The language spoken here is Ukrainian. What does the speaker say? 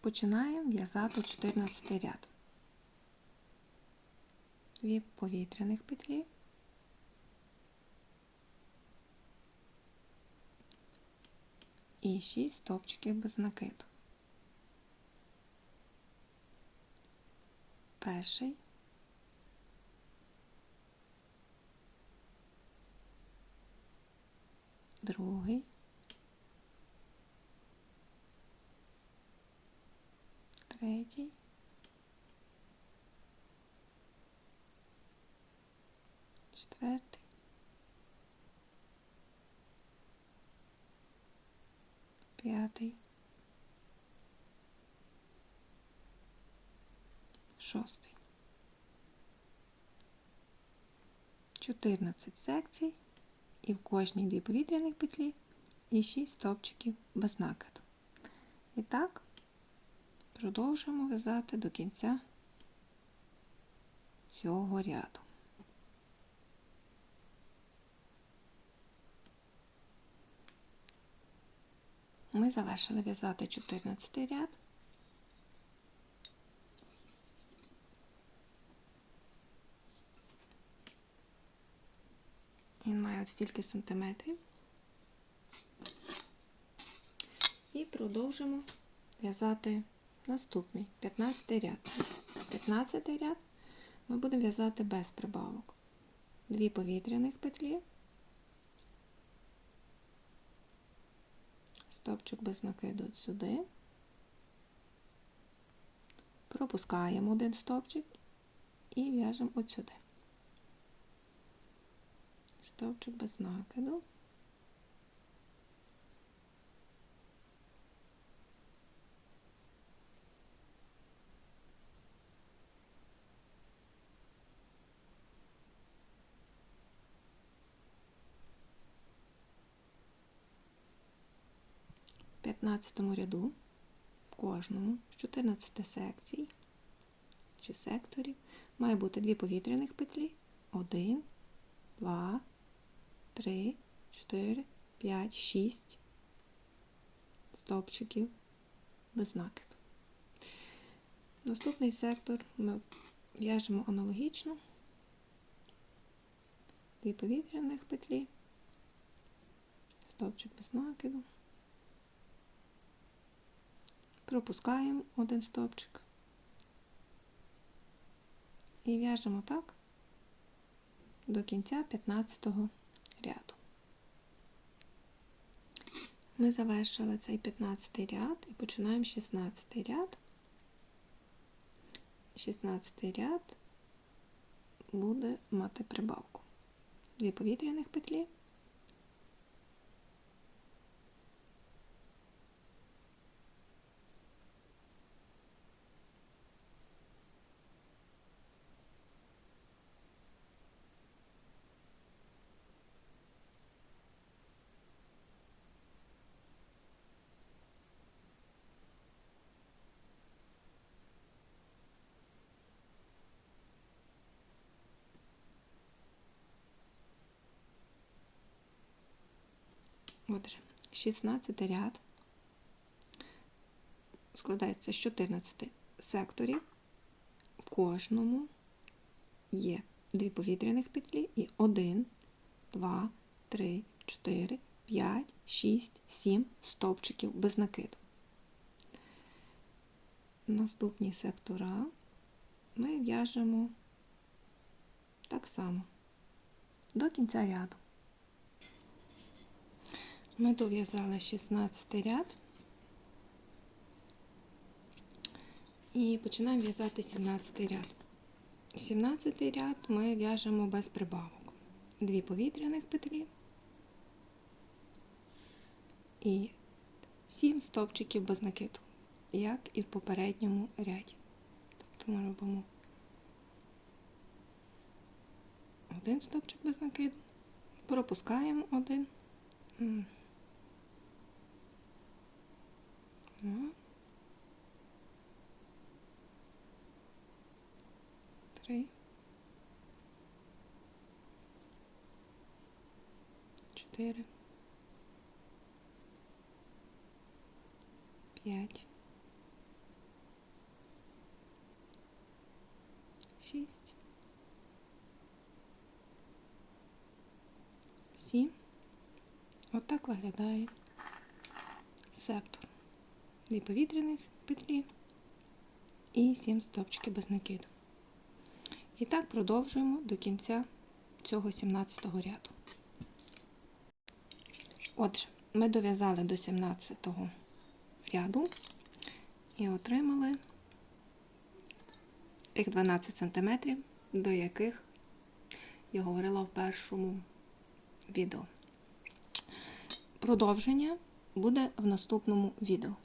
Починаємо в'язати 14 ряд. Дві повітряних петлі. І 6 стовпчиків без накиду. Перший. Другий. Третій. Четвертий. П'ятий. Шостий. 14 секцій і в кожній дві повітряних петлі і 6 стовпчиків без накиду. І так продовжуємо в'язати до кінця цього ряду. Ми завершили в'язати 14 ряд. Він має от стільки сантиметрів. І продовжимо в'язати наступний 15 ряд. 15 ряд ми будемо в'язати без прибавок. Дві повітряних петлі, стопчик без накиду сюди, пропускаємо один стопчик і в'яжемо от сюди. Стовпчик без накиду. 15 ряду в кожному з 14 секцій чи секторів має бути дві повітряних петлі, один, два, три, чотири, п'ять, шість стовпчиків без накиду. Наступний сектор ми в'яжемо аналогічно. Дві повітряних петлі, стовпчик без накиду. Пропускаємо один стовпчик і в'яжемо так до кінця 15 ряду. Ми завершили цей 15 ряд і починаємо 16 ряд. 16 ряд буде мати прибавку. Дві повітряних петлі. Отже, 16 ряд складається з 14 секторів. В кожному є дві повітряних петлі і 1, 2, 3, 4, 5, 6, 7 стовпчиків без накиду. Наступні сектора ми в'яжемо так само до кінця ряду. Ми дов'язали 16 ряд і починаємо в'язати 17 ряд. 17 ряд ми в'яжемо без прибавок. Дві повітряних петлі і 7 стовпчиків без накиду, як і в попередньому ряді. Тобто ми робимо один стовпчик без накиду, пропускаємо один. три. Чотири. П'ять. Шість. Сім. Отак виглядає сектор. Дві повітряних петлі і сім стовпчиків без накиду. І так продовжуємо до кінця цього 17 го ряду. Отже, ми дов'язали до 17 го ряду і отримали тих 12 см, до яких я говорила в першому відео. Продовження буде в наступному відео.